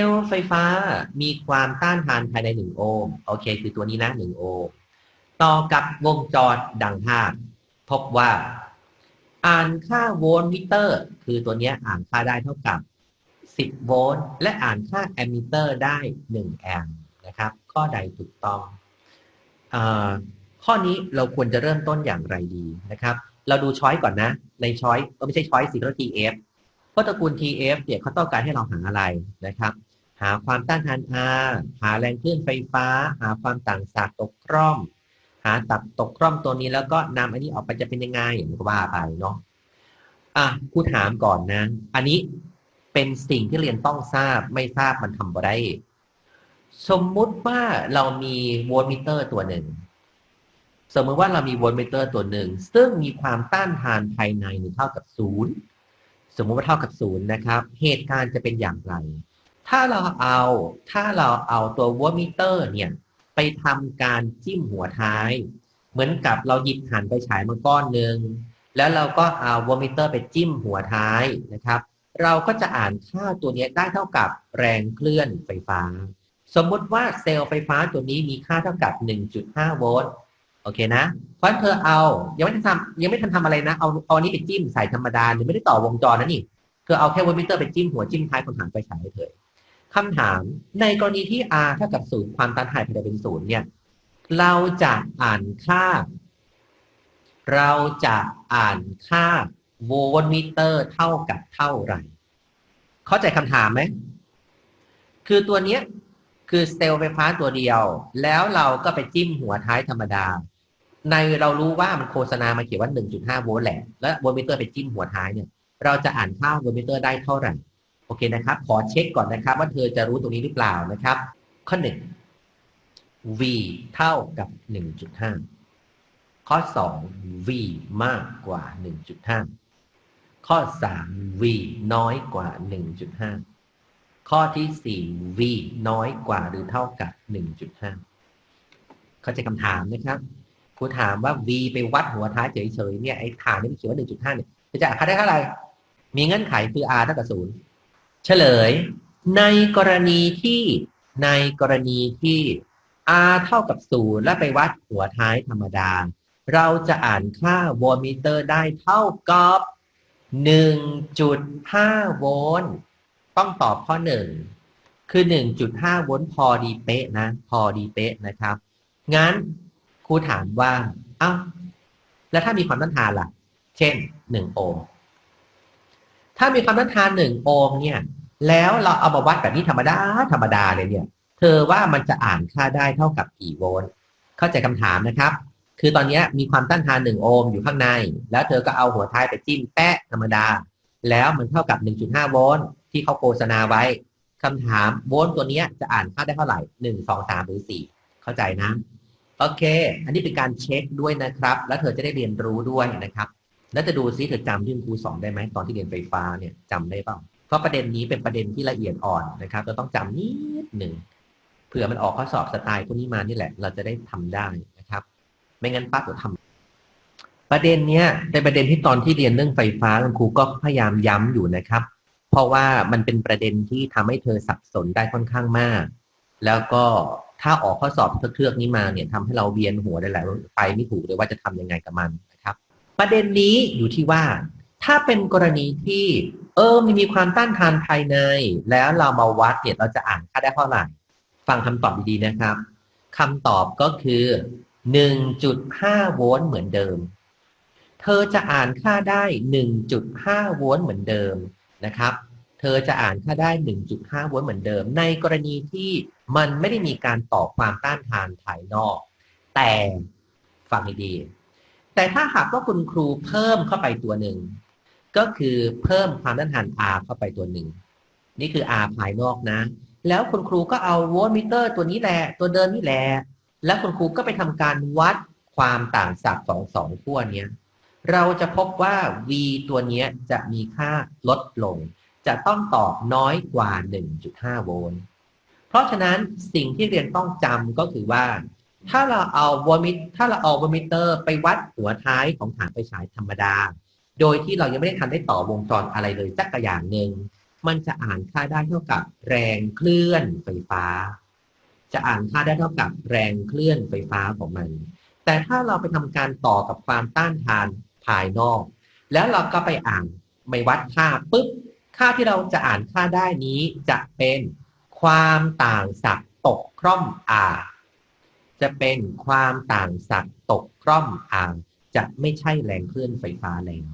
ลล์ไฟฟ้ามีความต้านทานภายในหนึ่งโอห์มโอเค คือตัวนี้นะหนึ่งโอห์มต่อกับวงจรดังภาพพบว่า อ่านค่าโวลต์มิเตอร์ คือตัวนี้อ่านค่าได้เท่ากับ 10 โวลต์และอ่านค่าแอมมิเตอร์ได้ 1 แอมป์นะครับ ข้อใดถูกต้องอข้อนี้เราควรจะเริ่มต้นอย่างไรดีนะครับ เราดูช้อยก่อนนะ ในช้อยก็ไม่ใช่ช้อยสิก็ TF เอฟ พราะตระกูล TF เนี่ยเขาต้องการให้เราหาอะไรนะครับ หาความต้านทาน R หาแรงคลื่นไฟฟ้า หาความต่างศักย์ตกกล้อม หาตัดตกกล้อมตัวนี้แล้วก็นำอันนี้ออกไปจะเป็นยังไงอย่างที่ว่าไปเนาะอะคูถามก่อนนะ อันนี้เป็นสิ่งที่เรียนต้องทราบไม่ทราบมันทำบ่ได้ สมมุติว่าเรามีโวลต์มิเตอร์ตัวหนึ่ง สมมติว่าเรามีโวลต์มิเตอร์ตัวหนึ่ง ซึ่งมีความต้านทานภายในเท่ากับศูนย์ สมมุติว่าเท่ากับศูนย์นะครับ เหตุการณ์จะเป็นอย่างไร ถ้าเราเอาถ้าเราเอาตัววลต์มิเตอร์เนี่ยไปทำการจิ้มหัวท้าย เหมือนกับเราหยิบหันไปฉายมาก้อนหนึ่งแล้วเราก็เอาวลต์มิเตอร์ไปจิ้มหัวท้ายนะครับ เราก็จะอ่านค่าตัวนี้ได้เท่ากับแรงเคลื่อนไฟฟ้า สมมุติว่าเซลล์ไฟฟ้าตัวนี้มีค่าเท่ากับ 1.5 โวลต์ โอเคนะเพราะเธอเอา ยังไม่ทันทำยังไม่ทันทำอะไรนะ เอาเอาอันนี้ไปจิ้มใส่ธรรมดาหรือไม่ได้ต่อวงจรนะนี่ เธอเอาแค่วลต์มิเตอร์ไปจิ้มหัวจิ้มท้ายคนหางไฟฉายเฉยคำถามในกรณีที่ R เท่ากับศูนย์ความต้านทานภายในเป็นศูนย์เนี่ย เราจะอ่านค่า เราจะอ่านค่าโวลต์มิเตอร์เท่ากับเท่าไหร่ เข้าใจคำถามไหม คือตัวเนี้ยคือเซลล์ไฟฟ้าตัวเดียว แล้วเราก็ไปจิ้มหัวท้ายธรรมดา ในเรารู้ว่ามันโฆษณามาเขียนว่า 1.5 โวลต์แหละ แล้วโวลต์มิเตอร์ไปจิ้มหัวท้ายเนี่ย เราจะอ่านค่าโวลต์มิเตอร์ได้เท่าไหร่ โอเคนะครับ ขอเช็คก่อนนะครับ ว่าเธอจะรู้ตรงนี้หรือเปล่านะครับ ข้อหนึ่ง v เท่ากับ 1.5 ข้อ 2 v มากกว่า 1.5 ข้อ 3 v น้อยกว่า 1.5 ข้อที่ 4 v น้อยกว่าหรือเท่ากับ 1.5 เข้าใจคำถามนะครับ ครูถามว่า v ไปวัดหัวท้ายเฉยๆเนี่ยไอ้ฐานนี่มันเขียนว่า1.5เนี่ยจะค่าได้เท่าไหร่มีเงื่อนไขคือ r เท่ากับ0เฉลย ในกรณีที่ในกรณีที่ r เท่ากับ0และไปวัดหัวท้ายธรรมดา เราจะอ่านค่าโวลมิเตอร์ได้เท่ากับ1.5โวลต์ต้องตอบข้อหนึ่งคือ1.5โวลต์พอดีเป๊ะนะ พอดีเป๊ะนะครับ งั้น ครูถามว่าเอ้าแล้วถ้ามีความต้านทานล่ะ เช่น1โอห์มถ้ามีความต้านทาน1โอห์มเนี่ย แล้วเราเอามาวัดแบบนี้ธรรมดาธรรมดาเลยเนี่ย เธอว่ามันจะอ่านค่าได้เท่ากับกี่โวลต์เข้าใจคำถามนะครับ คือตอนนี้มีความต้านทาน1โอห์มอยู่ข้างใน แล้วเธอก็เอาหัวท้ายไปจิ้มแปะธรรมดา แล้วมันเท่ากับ 1.5 โวลต์ที่เขาโฆษณาไว้คำถามโวลต์ตัวนี้จะอ่านค่าได้เท่าไหร่หนึ่งสองสามหรือสี่เข้าใจนะ โอเค อันนี้เป็นการเช็คด้วยนะครับ แล้วเธอจะได้เรียนรู้ด้วยนะครับ แล้วจะดูซิเธอจำที่คุณครูสอนได้ไหมตอนที่เรียนไฟฟ้าเนี่ยจำได้เปล่าเพราะประเด็นนี้เป็นประเด็นที่ละเอียดอ่อนนะครับเราต้องจำนิดหนึ่งเผื่อมันออกข้อสอบสไตล์พวกนี้มานี่แหละ เราจะได้ทำได้นะครับ ไม่งั้นปั๊บเราทำประเด็นเนี้ยเป็นประเด็นที่ตอนที่เรียนเรื่องไฟฟ้าคุณครูก็พยายามย้ำอยู่นะครับ เพราะว่ามันเป็นประเด็นที่ทำให้เธอสับสนได้ค่อนข้างมาก แล้วก็ ถ้าออกข้อสอบเครือกนี้มาเนี่ยทำให้เราเวียนหัวได้หลายไปไม่ถูกเลยว่าจะทำยังไงกับมันนะครับ ประเด็นนี้อยู่ที่ว่า ถ้าเป็นกรณีที่เออมันมีความต้านทานภายใน แล้วเรามาวัดเนี่ยเราจะอ่านค่าได้เท่าไหร่ฟังคำตอบดีๆนะครับคำตอบก็คือ 1.5 โวลต์เหมือนเดิม เธอจะอ่านค่าได้ 1.5 โวลต์เหมือนเดิมนะครับ เธอจะอ่านค่าได้ 1.5โวลต์เหมือนเดิม ในกรณีที่มันไม่ได้มีการต่อความต้านทานภายนอก แต่ฟังให้ดี แต่ถ้าหากว่าคุณครูเพิ่มเข้าไปตัวหนึ่ง ก็คือเพิ่มความต้านทาน R เข้าไปตัวหนึ่ง นี่คือ R ภายนอกนะ แล้วคุณครูก็เอาโวลต์มิเตอร์ตัวนี้แหละ ตัวเดิมนี่แหละ แล้วคุณครูก็ไปทำการวัดความต่างศักย์สองสองขั้วเนี้ยเราจะพบว่า V ตัวเนี้ยจะมีค่าลดลง จะต้องตอบน้อยกว่า 1.5 โวลต์ เพราะฉะนั้นสิ่งที่เรียนต้องจำก็คือว่า ถ้าเราเอาโวลต์มิถ้าเราเอาวลต์มิเตอร์ไปวัดหัวท้ายของฐานไฟฉายธรรมดา โดยที่เรายังไม่ได้ทันได้ต่อวงจรอะไรเลยสักอย่างหนึ่ง มันจะอ่านค่าได้เท่ากับแรงเคลื่อนไฟฟ้า จะอ่านค่าได้เท่ากับแรงเคลื่อนไฟฟ้าของมัน แต่ถ้าเราไปทำการต่อกับความต้านทานภายนอก แล้วเราก็ไปอ่านไม่วัดค่าปุ๊บ ค่าที่เราจะอ่านค่าได้นี้จะเป็นความต่างศักย์ตกคร่อม R จะเป็นความต่างศักย์ตกคร่อม R จะไม่ใช่แรงเคลื่อนไฟฟ้าแล้ว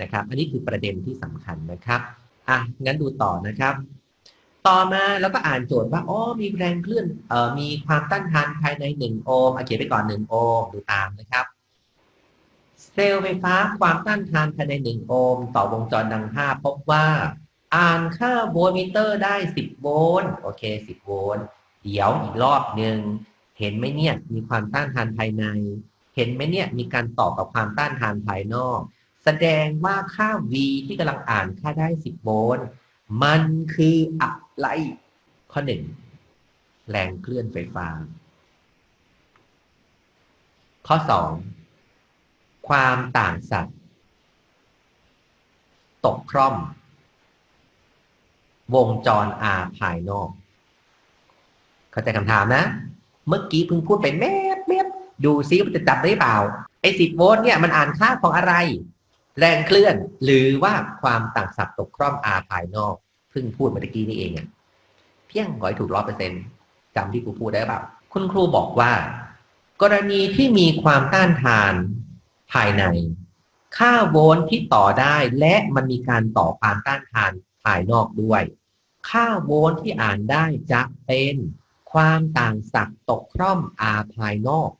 นะครับ อันนี้คือประเด็นที่สำคัญนะครับอะงั้นดูต่อนะครับ ต่อมาแล้วก็อ่านโจทย์ว่าอ๋อมีแรงเคลื่อนเอ่อมีความต้านทานภายใน1โอห์มอะเขียนไปก่อน1โอห์มดูตามนะครับ เซลล์ไฟฟ้าความต้านทานภายใน 1 โอห์มต่อวงจรดังภาพพบว่า อ่านค่าโวลต์มิเตอร์ได้ 10 โวลต์ โอเค 10 โวลต์ เดี๋ยวอีกรอบหนึ่ง เห็นไหมเนี่ย มีความต้านทานภายใน เห็นไหมเนี่ย มีการต่อกับความต้านทานภายนอก แสดงว่าค่า V ที่กำลังอ่านค่าได้ 10 โวลต์ มันคืออะไร ข้อหนึ่งแรงเคลื่อนไฟฟ้า ข้อสอง ความต่างศักย์ตกคร่อม วงจร R ภายนอก เข้าใจคำถามนะ เมื่อกี้เพิ่งพูดไปแมบแมบดูซิว่าจะจับได้เปล่า ไอ้สิบโวลต์เนี่ยมันอ่านค่าของอะไร แรงเคลื่อน หรือว่าความต่างศักย์ตกคร่อม R ภายนอก เพิ่งพูดเมื่อกี้นี่เองอะเพียงร้อยถูกร้อยเปอร์เซ็นจำที่ครูพูดได้เปล่า คุณครูบอกว่า กรณีที่มีความต้านทาน ภายใน ค่าโวลต์ที่ต่อได้และมันมีการต่อความต้านทานภายนอกด้วย ค่าโวลต์ที่อ่านได้จะเป็นความต่างศักย์ตกคร่อม R ภายนอก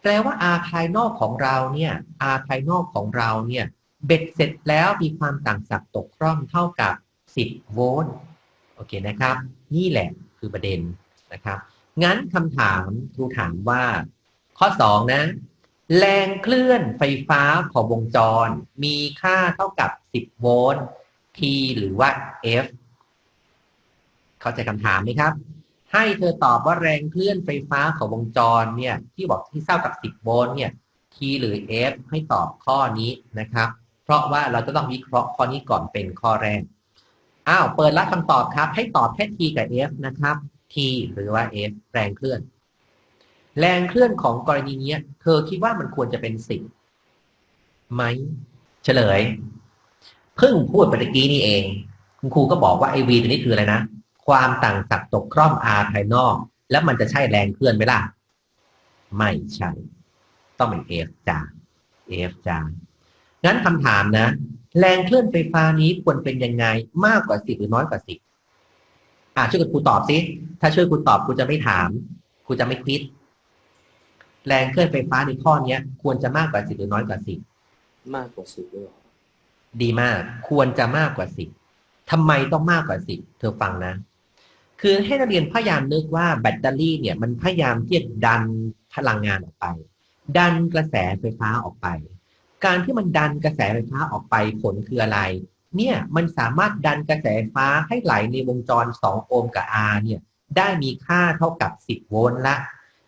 แปลว่า R ภายนอกของเราเนี่ย R ภายนอกของเราเนี่ยเบ็ดเสร็จแล้วมีความต่างศักย์ตกคร่อมเท่ากับ 10 โวลต์โอเคนะครับ นี่แหละคือประเด็นนะครับ งั้นคำถามครูถามว่า ข้อ 2 นะ แรงเคลื่อนไฟฟ้าของวงจร มีค่าเท่ากับ 10 โวลต์ T หรือว่า F เข้าใจคำถามไหมครับ ให้เธอตอบว่าแรงเคลื่อนไฟฟ้าของวงจรเนี่ยที่บอกที่เท่ากับ 10 โวลต์เนี่ย T หรือ F ให้ตอบข้อนี้นะครับ เพราะว่าเราจะต้องวิเคราะห์ข้อนี้ก่อนเป็นข้อแรก อ้าว เปิดรับคำตอบครับ ให้ตอบแค่ T กับ F นะครับ T หรือว่า F แรงเคลื่อน แรงเคลื่อนของกรณีนี้เธอคิดว่ามันควรจะเป็นสิบไหมเฉลย เพิ่งพูดไปเมื่อกี้นี่เอง คุณครูก็บอกว่าไอวีตัวนี้คืออะไรนะ ความต่างศักย์ตกคร่อม R ภายนอก แล้วมันจะใช่แรงเคลื่อนไหมล่ะ ไม่ใช่ ต้องเป็น F จ้า F จ้างั้นคำถามนะ แรงเคลื่อนไฟฟ้านี้ควรเป็นยังไงมากกว่าสิบหรือน้อยกว่าสิบอ่าช่วยคุณครูตอบสิถ้าช่วยคุณตอบครูจะไม่ถามครูจะไม่คิด แรงเคลื่อนไฟฟ้าในข้อเนี้ย ควรจะมากกว่าสิบหรือน้อยกว่าสิบมากกว่าสิบด้วยเหรอดีมากควรจะมากกว่าสิบทำไมต้องมากกว่าสิบเธอฟังนะ คือให้นักเรียนพยายามนึกว่าแบตเตอรี่เนี่ย มันพยายามที่จะดันพลังงานออกไป ดันกระแสไฟฟ้าออกไป การที่มันดันกระแสไฟฟ้าออกไปผลคืออะไร เนี่ยมันสามารถดันกระแสไฟฟ้าให้ไหลในวงจร 2 โอห์มกับ R เนี่ย ได้มีค่าเท่ากับ 10 โวลต์ละ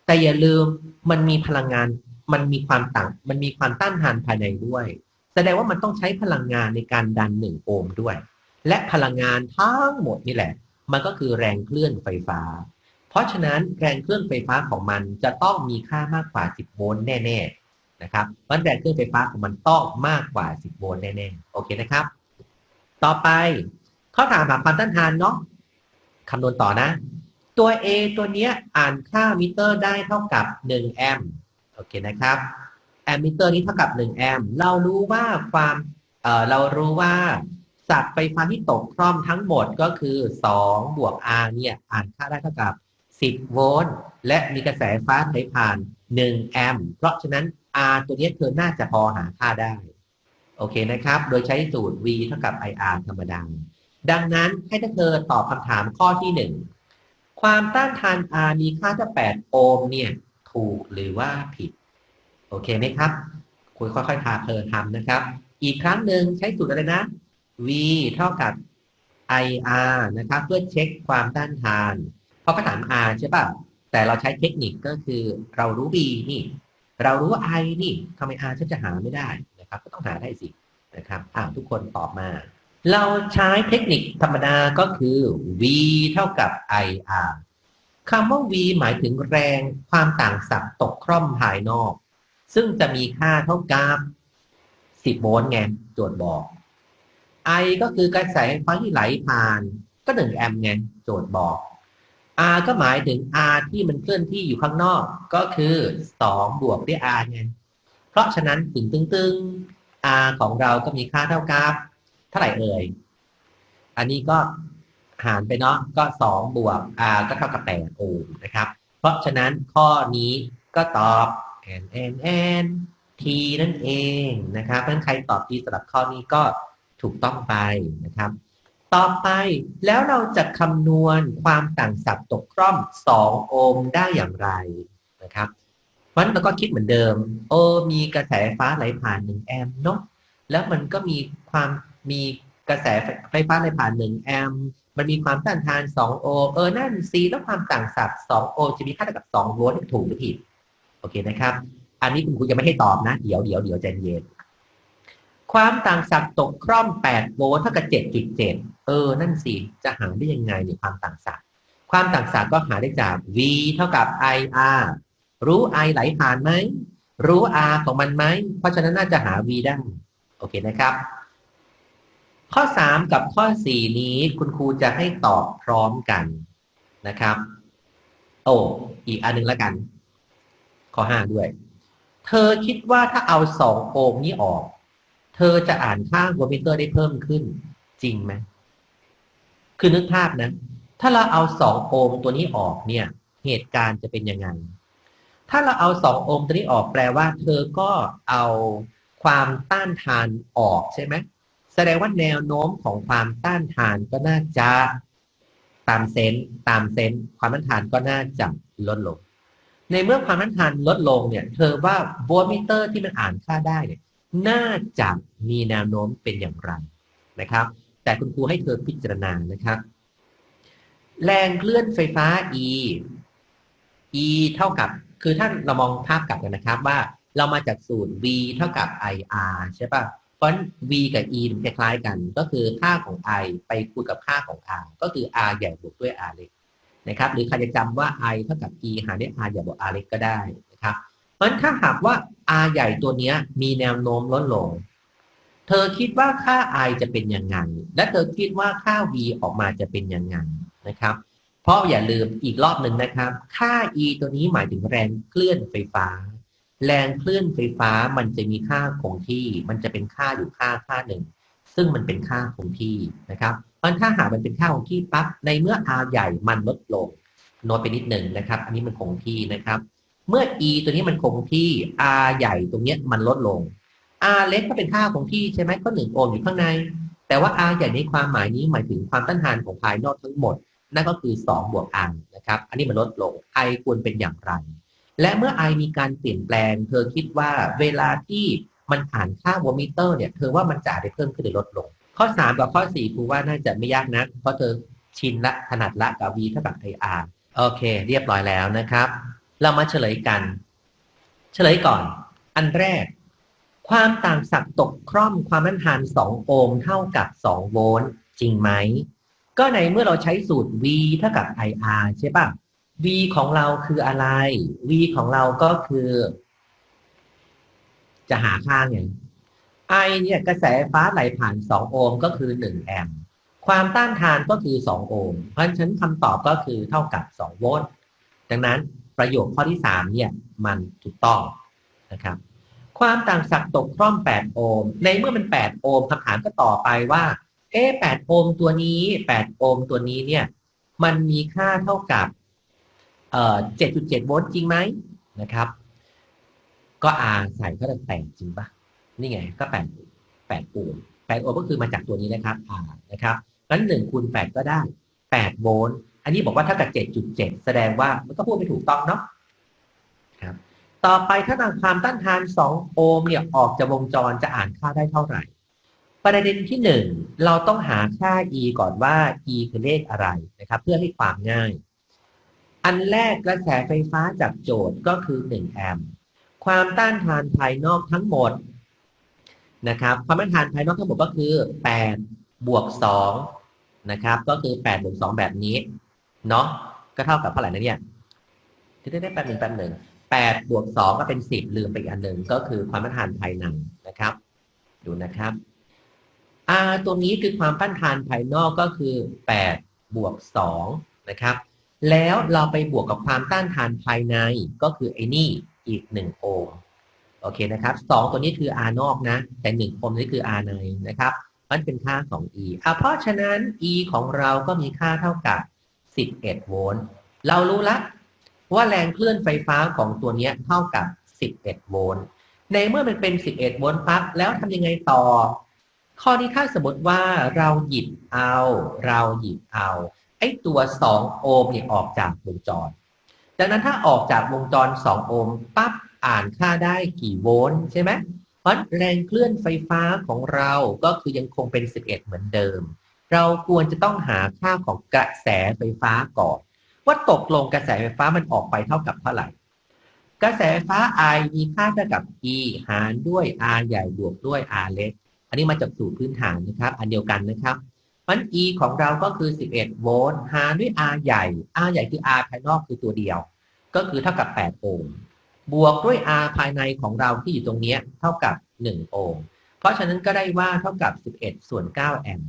แต่อย่าลืมมันมีพลังงาน มันมีความต่าง มันมีความต้านทานภายในด้วย แสดงว่ามันต้องใช้พลังงานในการดัน1โอห์มด้วย และพลังงานทั้งหมดนี่แหละ มันก็คือแรงเคลื่อนไฟฟ้า เพราะฉะนั้นแรงเคลื่อนไฟฟ้าของมันจะต้องมีค่ามากกว่า 10 โวลต์แน่ๆนะครับเพราะแรงเคลื่อนไฟฟ้าของมันต้องมากกว่า 10 โวลต์แน่ๆโอเคนะครับ ต่อไปข้อถามหาความต้านทานเนาะคำนวณต่อนะ ตัว A ตัวเนี้ยอ่านค่ามิเตอร์ได้เท่ากับ 1 แอมป์โอเคนะครับแอมมิเตอร์นี้เท่ากับ 1 แอมป์เรารู้ว่าความเออเรารู้ว่าสัดไฟฟ้าที่ตกคร่อมทั้งหมดก็คือ 2 บวก R เนี่ยอ่านค่าได้เท่ากับ 10 โวลต์และมีกระแสไฟฟ้าไหลผ่าน 1 แอมป์เพราะฉะนั้น R ตัวนี้เธอน่าจะพอหาค่าได้ โอเคนะครับ โดยใช้สูตร V เท่ากับ IR ธรรมดา ดังนั้นให้เธอตอบคำถามข้อที่ 1 ความต้านทาน R มีค่าเท่า8โอห์มเนี่ย ถูกหรือว่าผิด โอเคไหมครับ คุณค่อยๆพาเธอทำนะครับ อีกครั้งหนึ่งใช้สูตรอะไรนะ V เท่ากับ IR นะครับ เพื่อเช็คความต้านทาน เพราะก็ถาม R ใช่ป่ะ แต่เราใช้เทคนิคก็คือเรารู้ V นี่ เรารู้ I นี่ทำไม R ฉันจะหาไม่ได้นะครับ ก็ต้องหาได้สินะครับอ่าทุกคนตอบมา เราใช้เทคนิคธรรมดาก็คือ v เท่ากับ ir คำว่า v หมายถึงแรงความต่างศักย์ตกคร่อมภายนอก ซึ่งจะมีค่าเท่ากับ10โวลต์ไงโจทย์บอก I ก็คือกระแสไฟฟ้าที่ไหลผ่าน ก็1แอมป์ไงโจทย์บอก R ก็หมายถึง R ที่มันเคลื่อนที่อยู่ข้างนอก ก็คือ2บวกด้วย R ไงเพราะฉะนั้นตึงตึงตึง R ของเราก็มีค่าเท่ากับ ท่าไหร่เอ่ย อันนี้ก็หารไปเนาะก็2บวก R ก็เท่ากับ8โอห์มนะครับ เพราะฉะนั้นข้อนี้ก็ตอบ n n n t นั่นเองนะครับเพราะฉะนั้นใครตอบ t สำหรับข้อนี้ก็ถูกต้องไปนะครับ ต่อไปแล้วเราจะคำนวณความต่างศักย์ตกคร่อม 2 โอห์มได้อย่างไรนะครับวันเราก็คิดเหมือนเดิม โอมีกระแสไฟฟ้าไหลผ่าน1แอมป์เนาะแล้วมันก็มีความ มีกระแสไฟฟ้าไหลผ่าน1แอมป์มันมีความต้านทาน2โอห์มเออนั่นสิแล้วความต่างศักย์2โอห์มจะมีค่าเท่ากับ2โวลต์ถูกหรือผิดโอเคนะครับ อันนี้คุณครูยังไม่ให้ตอบนะ เดี๋ยวเดี๋ยวเดี๋ยวใจเย็นความต่างศักย์ตกคร่อม8โวลต์เท่ากับ7.7เออ นั่นสิจะหาได้ยังไงเนี่ยความต่างศักย์ความต่างศักย์ก็หาได้จาก V เท่ากับ IR รู้ I ไหลผ่านไหมรู้ R ของมันไหมเพราะฉะนั้นน่าจะหา V ได้โอเคนะครับ ข้อ 3 กับข้อ 4 นี้คุณครูจะให้ตอบพร้อมกันนะครับ โอ้อีกอันหนึงแล้วกัน ข้อ 5 ด้วย เธอคิดว่าถ้าเอา2โอห์มนี้ออก เธอจะอ่านค่าโวลต์มิเตอร์ได้เพิ่มขึ้น จริงไหมคือนึกภาพนะ ถ้าเราเอา2โอห์มตัวนี้ออกเนี่ย เหตุการณ์จะเป็นยังไง ถ้าเราเอา2โอห์มตัวนี้ออกแปลว่า เธอก็เอาความต้านทานออกใช่ไหม แสดงว่าแนวโน้มของความต้านทานก็น่าจะตามเซนส์ตามเซนส์ความต้านทานก็น่าจะลดลง ในเมื่อความต้านทานลดลงเนี่ย เธอว่าโวลมิเตอร์ที่มันอ่านค่าได้เนี่ย น่าจะมีแนวโน้มเป็นอย่างไรนะครับ แต่คุณครูให้เธอพิจารณานะครับ แรงเคลื่อนไฟฟ้า E E เท่ากับ คือถ้าเรามองภาพกลับกันนะครับว่าเรามาจากสูตร V เท่ากับ IR ใช่ปะ เพราะ V กับ E มันคล้ายๆกัน ก็คือค่าของ I ไปคูณกับค่าของ R ก็คือ R ใหญ่บวกด้วย R เล็กนะครับ หรือใครจะจำว่า I เท่ากับ E หารด้วย R ใหญ่บวก R เล็กก็ได้นะครับ เพราะฉะนั้นถ้าหากว่า R ใหญ่ตัวนี้มีแนวโน้มลดลง เธอคิดว่าค่า I จะเป็นยังไง และเธอคิดว่าค่า V ออกมาจะเป็นยังไงนะครับ เพราะอย่าลืมอีกรอบหนึ่งนะครับ ค่า E ตัวนี้หมายถึงแรงเคลื่อนไฟฟ้า แรงเคลื่อนไฟฟ้ามันจะมีค่าคงที่ มันจะเป็นค่าอยู่ค่าค่าหนึ่ง ซึ่งมันเป็นค่าคงที่นะครับเพราะถ้าหากมันเป็นค่าคงที่ปั๊บในเมื่อ R ใหญ่มันลดลงน้ตไปนิดหนึ่งนะครับ อันนี้มันคงที่นะครับ เมื่อ E ตัวนี้มันคงที่ R ใหญ่ตรงเนี้ยมันลดลง R เล็กก็เป็นค่าคงที่ใช่ไหมก็หนึ่งโอห์มอยู่ข้างใน แต่ว่า R ใหญ่ในความหมายนี้หมายถึงความต้านทานของภายนอกทั้งหมด นั่นก็คือ 2 บวก R นะครับ อันนี้มันลดลง I ควรเป็นอย่างไร และเมื่อ I มีการเปลี่ยนแปลง เธอคิดว่าเวลาที่มันอ่านค่าโวลต์มิเตอร์เนี่ย เธอว่ามันจะได้เพิ่มขึ้นหรือลดลง ข้อ 3 กับข้อ4ครูว่าน่าจะไม่ยากนะ เพราะเธอชินละถนัดละกับ V เท่ากับ IR โอเค เรียบร้อยแล้วนะครับ เรามาเฉลยกัน เฉลยก่อน อันแรก ความต่างศักย์ตกคร่อมความต้านทาน 2 โอห์มเท่ากับ 2 โวลต์จริงไหม ก็ในเมื่อเราใช้สูตร V เท่ากับ IR ใช่ปะ V ของเราคืออะไร V ของเราก็คือ จะหาค่าไง I เนี่ยกระแสฟ้าไหลผ่าน 2 โอห์มก็คือ 1 แอมป์ความต้านทานก็คือ 2 โอห์มเพราะฉะนั้นคำตอบก็คือเท่ากับ 2 โวลต์ดังนั้นประโยคข้อที่ 3 เนี่ย มันถูกต้องนะครับ ความต่างศักย์ตกคร่อม 8 โอห์มในเมื่อมัน 8 โอห์มคำถามก็ต่อไปว่า เอ๊8โอห์มตัวนี้ 8 โอห์มตัวนี้เนี่ย มันมีค่าเท่ากับ เอ่อ7.7โวลต์จริงไหมนะครับ ก็ R ใส่เข้าไป8จริงปะนี่ไงก็8 8โอห์ม8โอห์มก็คือมาจากตัวนี้นะครับ R นะครับงั้น1คูณ8ก็ได้8โวลต์อันนี้บอกว่าเท่ากับ7.7แสดงว่ามันก็พูดไม่ถูกต้องเนาะครับต่อไปถ้านำความต้านทาน2โอห์มเนี่ยออกจากวงจรจะอ่านค่าได้เท่าไหร่ ประเด็นที่1เราต้องหาค่า e ก่อนว่า e คือเลขอะไรนะครับ เพื่อให้ความง่าย อันแรกกระแสไฟฟ้าจากโจทย์ก็คือ1แอมป์ความต้านทานภายนอกทั้งหมดนะครับ ความต้านทานภายนอกทั้งหมดก็คือ8บวก2นะครับ ก็คือ8บวก2แบบนี้เนาะก็เท่ากับเท่าไหร่นะเนี่ยได้ได้แป๊บหนึ่งแป๊บหนึ่ง8บวก2ก็เป็น10ลืมไปอีกอันหนึ่งก็คือความต้านทานภายในนะครับ ดูนะครับอ่าตัวนี้คือความต้านทานภายนอกก็คือ8บวก2นะครับ แล้วเราไปบวกกับความต้านทานภายในก็คือไอ้นี่อีก1โอห์มโอเคนะครับสองตัวนี้คือ R นอกนะ แต่หนึ่งโอห์มนี่คือ R ในนะครับ มันเป็นค่าของ E อะเพราะฉะนั้น E ของเราก็มีค่าเท่ากับ 11 โวลต์เรารู้ละว่าแรงเคลื่อนไฟฟ้าของตัวนี้เท่ากับ 11 โวลต์ในเมื่อมันเป็น 11 โวลต์ปั๊บแล้วทำยังไงต่อ ข้อนี้ถ้าสมมติว่าเราหยิบเอา เราหยิบเอา ไอ้ตัว 2 โอห์มเนี่ยออกจากวงจร ดังนั้นถ้าออกจากวงจร 2 โอห์มปั๊บอ่านค่าได้กี่โวลต์ใช่ไหมเพราะแรงเคลื่อนไฟฟ้าของเราก็คือยังคงเป็น 11 เหมือนเดิม เราควรจะต้องหาค่าของกระแสไฟฟ้าก่อน ว่าตกลงกระแสไฟฟ้ามันออกไปเท่ากับเท่าไหร่ กระแสไฟฟ้า I มีค่าเท่ากับ E หารด้วย R ใหญ่บวกด้วย R เล็ก อันนี้มาจากสูตรพื้นฐานนะครับ อันเดียวกันนะครับ มัน E ของเราก็คือ 11 โวลต์หารด้วย R ใหญ่ R ใหญ่คือ R ภายนอกคือตัวเดียว ก็คือเท่ากับ 8 โอห์ม บวกด้วย R ภายในของเราที่อยู่ตรงนี้เท่ากับ 1 โอห์ม เพราะฉะนั้นก็ได้ว่าเท่ากับ 11 ส่วน 9 แอมป์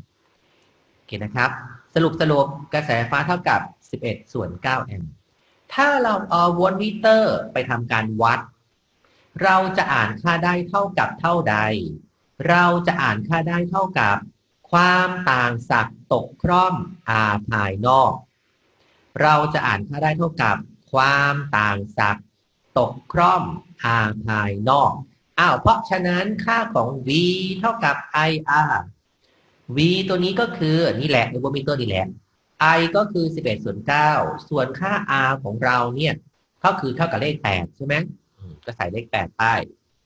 โอเคนะครับ สรุปสรุปกระแสไฟฟ้าเท่ากับ 11 ส่วน 9 แอมป์ ถ้าเราเอาโวลต์มิเตอร์ไปทำการวัด เราจะอ่านค่าได้เท่ากับเท่าใด เราจะอ่านค่าได้เท่ากับ ความต่างศักย์ตกคร่อม R ภายนอก เราจะอ่านค่าได้เท่ากับ ความต่างศักย์ตกคร่อม R ภายนอกอ้าวเพราะฉะนั้นค่าของ V เท่ากับ IR V ตัวนี้ก็คือนี่แหละนโวมิเตอร์นี่แหละ I ก็คือ 11ส่วน9ส่วนค่า R ของเราเนี่ยก็คือเท่ากับเลข 8 ใช่ไหมก็ใส่เลข 8 ใต้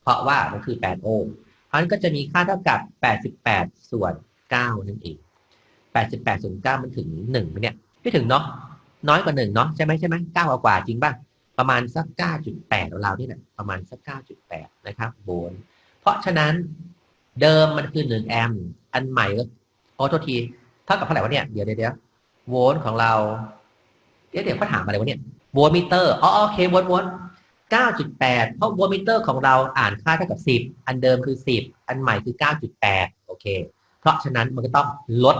เพราะว่ามันคือ 8 โอห์มเพราะนั้นก็จะมีค่าเท่ากับ 88 ส่วน 9นั่นเอง88ส่วน9มันถึง1ไหมเนี่ยไม่ถึงเนาะน้อยกว่า1เนาะใช่ไหมใช่ไหม9กว่าจริงป่ะประมาณสัก 9.8เราเนี่แหละประมาณสัก 9.8 นะครับโวลต์เพราะฉะนั้นเดิมมันคือ 1 แอมป์อันใหม่ก็โอ้โทษทีเท่ากับเท่าไหร่วะเนี่ยเดี๋ยวเดี๋ยวเดี๋ยวโวลต์ของเรา เดี๋ยวเดี๋ยวเขาถามอะไรวะเนี่ยโวลต์มิเตอร์อ๋อโอเคโวลต์โวลต์9.8 เพราะโวลต์มิเตอร์ของเราอ่านค่าเท่ากับ 10 อันเดิมคือ 10 อันใหม่คือ 9.8 โอเค เพราะฉะนั้นมันก็ต้องลด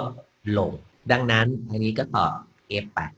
ลง ดังนั้นอันนี้ก็ตอบ F8